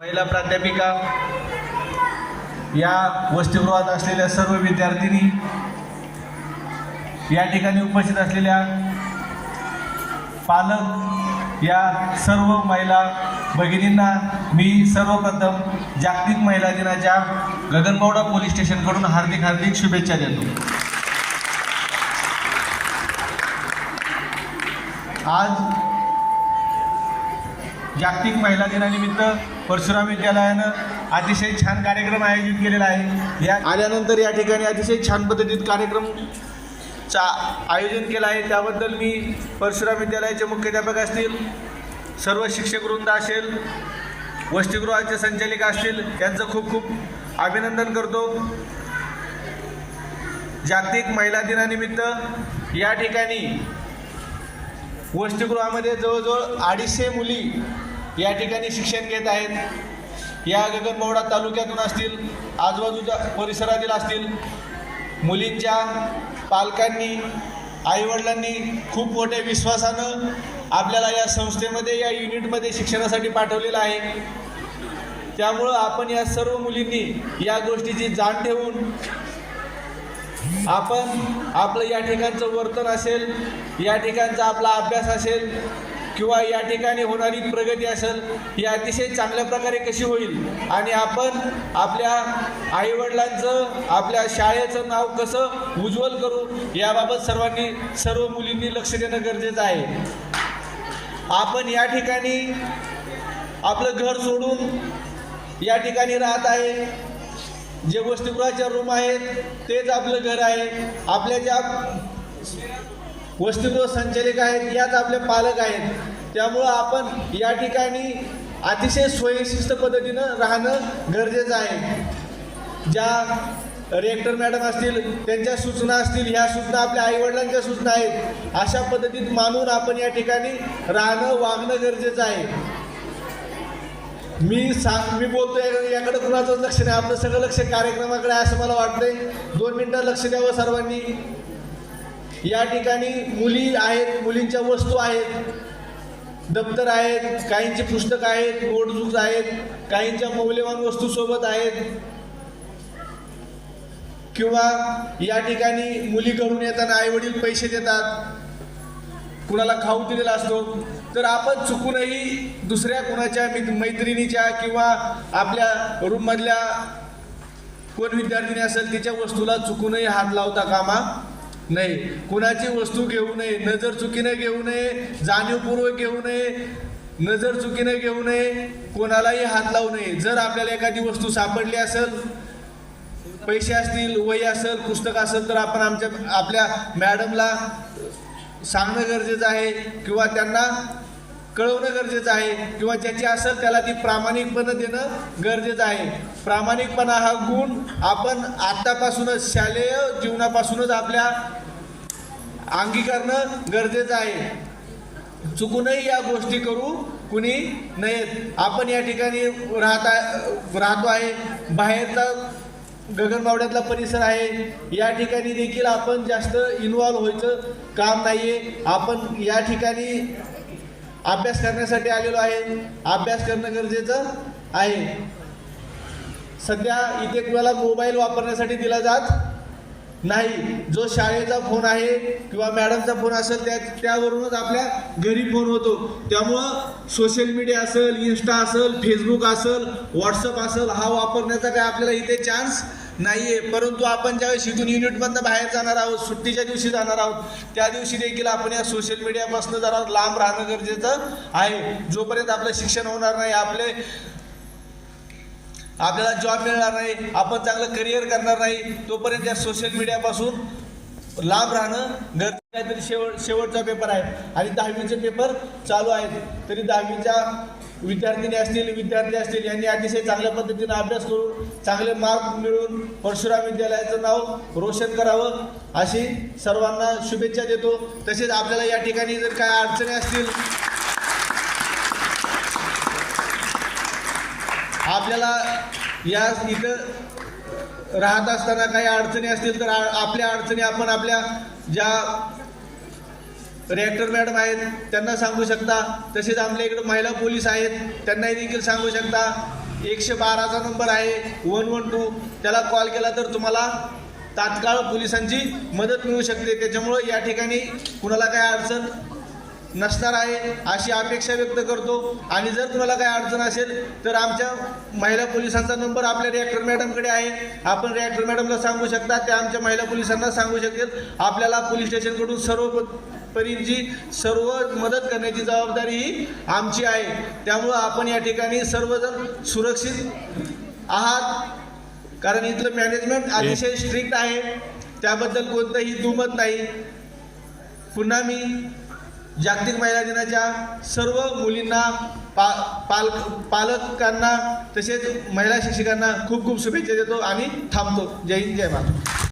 महिला प्राध्यापिका या वसतिगृहात असलेल्या सर्व विद्यार्थिनी या ठिकाणी उपस्थित असलेल्या पालक या सर्व महिला भगिनींना मी सर्वप्रथम जागतिक महिला दिनाच्या गगनबावडा पोलीस स्टेशनकडून हार्दिक हार्दिक शुभेच्छा देतो. आज जागतिक महिला दिनानिमित्त परशुराम विद्यालयानं अतिशय छान कार्यक्रम आयोजित केलेला आहे. या आल्यानंतर या ठिकाणी अतिशय छान पद्धतीत कार्यक्रम चा आयोजन केलं आहे. त्याबद्दल मी परशुराम विद्यालयाचे मुख्याध्यापक असतील सर्व शिक्षक वृंद असेल वसतिगृहाचे संचालिका असतील त्यांचं खूप खूप अभिनंदन करतो. जागतिक महिला दिनानिमित्त या ठिकाणी वसतिगृहामध्ये जवळजवळ अडीचशे मुली या ठिकाणी शिक्षण घेत आहेत. या गगनबावडा तालुक्यातून असतील आजूबाजूच्या परिसरातील असतील मुलींच्या पालकांनी आईवडिलांनी खूप मोठ्या विश्वासानं आपल्याला या संस्थेमध्ये या युनिटमध्ये शिक्षणासाठी पाठवलेलं आहे. त्यामुळं आपण या सर्व मुलींनी या गोष्टीची जाण ठेवून आपण आपलं या ठिकाणचं वर्तन असेल या ठिकाणचा आपला अभ्यास असेल किंवा या ठिकाणी होणारी प्रगती असेल ही अतिशय चांगल्या प्रकारे कशी होईल? आणि आपण आपल्या आईवडिलांचं आपल्या शाळेचं नाव कसं उज्ज्वल करू याबाबत सर्वांनी सर्व मुलींनी लक्ष देणं गरजेचं आहे. आपण या ठिकाणी आपलं घर सोडून या ठिकाणी राहत आहे. जे वसतिगृहाच्या रूम आहेत तेच आपलं घर आहे. आपल्या ज्या वसतिगृह संचालिका आहेत याच आपले पालक आहेत. त्यामुळं आपण या ठिकाणी अतिशय स्वयंशिस्त पद्धतीनं राहणं गरजेचं आहे. ज्या रेक्टर मॅडम असतील त्यांच्या सूचना असतील ह्या सूचना आपल्या आईवडिलांच्या सूचना आहेत अशा पद्धतीत मानून आपण या ठिकाणी राहणं वागणं गरजेचं आहे. मी सांग मी बोलतोय याकडे कुणाचंच लक्ष नाही. आपलं सगळं लक्ष कार्यक्रमाकडे असं मला वाटतंय. दोन मिनटं लक्ष द्यावं सर्वांनी. या ठिकाणी मुली आहेत मुलींच्या वस्तू आहेत दप्तर आहेत काहींची पुस्तकं आहेत नोटबुक्स आहेत काहींच्या मौल्यवान वस्तू सोबत आहेत. किंवा या ठिकाणी मुली घरून येताना आईवडील पैसे देतात कुणाला खाऊ दिलेला असतो तर आपण चुकूनही दुसऱ्या कुणाच्या मैत्रिणीच्या किंवा आपल्या रूममधल्या कोण विद्यार्थिनी असेल तिच्या वस्तूला चुकूनही हात लावता कामा नाही कुणाची वस्तू घेऊ नये नजर चुकीने घेऊ नये जाणीवपूर्वक घेऊ नये नजर चुकीने घेऊ नये कोणालाही हात लावू नये. जर आपल्याला एखादी वस्तू सापडली असेल पैसे असतील वही असेल पुस्तक असेल तर आपण आमच्या आपल्या मॅडमला सांगणं गरजेचं आहे किंवा त्यांना कळवणं गरजेचं आहे किंवा ज्याची असेल त्याला ती प्रामाणिकपणे देणं गरजेचं आहे. प्रामाणिकपणा हा गुण आपण आत्तापासूनच शालेय जीवनापासूनच आपल्या अंगीकारणं गरजेचं आहे. चुकूनही या गोष्टी करू कुणी नयेत. आपण या ठिकाणी राहता राहतो आहे. बाहेरचा गगनबावड्यातला परिसर आहे. या ठिकाणी देखील आपण जास्त इन्व्हॉल्व व्हायचं काम नाही आहे आपण या ठिकाणी अभ्यास करण्यासाठी आलेलो आहे. अभ्यास करणं गरजेचं आहे. सध्या इथे कुणाला मोबाईल वापरण्यासाठी दिला जात नाही जो शाळेचा फोन आहे किंवा मॅडमचा फोन असेल त्या त्यावरूनच आपल्या घरी फोन होतो. त्यामुळं सोशल मीडिया असेल इन्स्टा असेल फेसबुक असेल व्हॉट्सअप असेल हा वापरण्याचा काय आपल्याला इथे चान्स नाही आहे परंतु आपण ज्यावेळेस इथून युनिटमधनं बाहेर जाणार आहोत सुट्टीच्या दिवशी जाणार आहोत त्या दिवशी देखील आपण या सोशल मीडियापासून जरा लांब राहणं गरजेचं आहे. जोपर्यंत आपलं शिक्षण होणार नाही आपले आपल्याला जॉब मिळणार नाही आपण चांगलं करिअर करणार नाही तोपर्यंत या सोशल मीडियापासून लांब राहणं गरजेचं काहीतरी शेवट शेवटचा पेपर आहे. आणि दहावीचे पेपर चालू आहेत. तरी दहावीच्या विद्यार्थिनी असतील विद्यार्थी असतील यांनी अतिशय चांगल्या पद्धतीने अभ्यास करून चांगले मार्क मिळवून परशुराम विद्यालयाचं नाव रोशन करावं अशी सर्वांना शुभेच्छा देतो. तसेच आपल्याला या ठिकाणी जर काय अडचणी असतील आपल्याला या इथं राहत असताना काही अडचणी असतील तर आपल्या अडचणी आपण आपल्या ज्या रिॲक्टर मॅडम आहेत त्यांना सांगू शकता. तसेच आपल्या इकडे महिला पोलीस आहेत त्यांनाही देखील सांगू शकता. एकशे बाराचा नंबर आहे वन वन टू त्याला कॉल केला तर तुम्हाला तात्काळ पोलिसांची मदत मिळू शकते. त्याच्यामुळं या ठिकाणी कुणाला काय अडचण नसणार आहे अशी अपेक्षा व्यक्त करतो. आणि जर तुम्हाला काही अडचण असेल तर आमच्या महिला पोलिसांचा नंबर आपल्या रिॲक्टर मॅडमकडे आहे. आपण रिॲक्टर मॅडमला सांगू शकता ते आमच्या महिला पोलिसांना सांगू शकतील आपल्याला पोलीस स्टेशनकडून सर्व परींची सर्व मदत करण्याची जबाबदारी ही आमची आहे. त्यामुळं आपण या ठिकाणी सर्वजण सुरक्षित आहात. कारण इथलं मॅनेजमेंट अतिशय स्ट्रिक्ट आहे. त्याबद्दल कोणतंही दुमत नाही. पुन्हा मी जागतिक महिला दिनाच्या सर्व मुलींना पा पाल पालकांना तसेच महिला शिक्षकांना खूप खूप शुभेच्छा देतो. आणि थांबतो. जय हिंद जय महाराष्ट्र.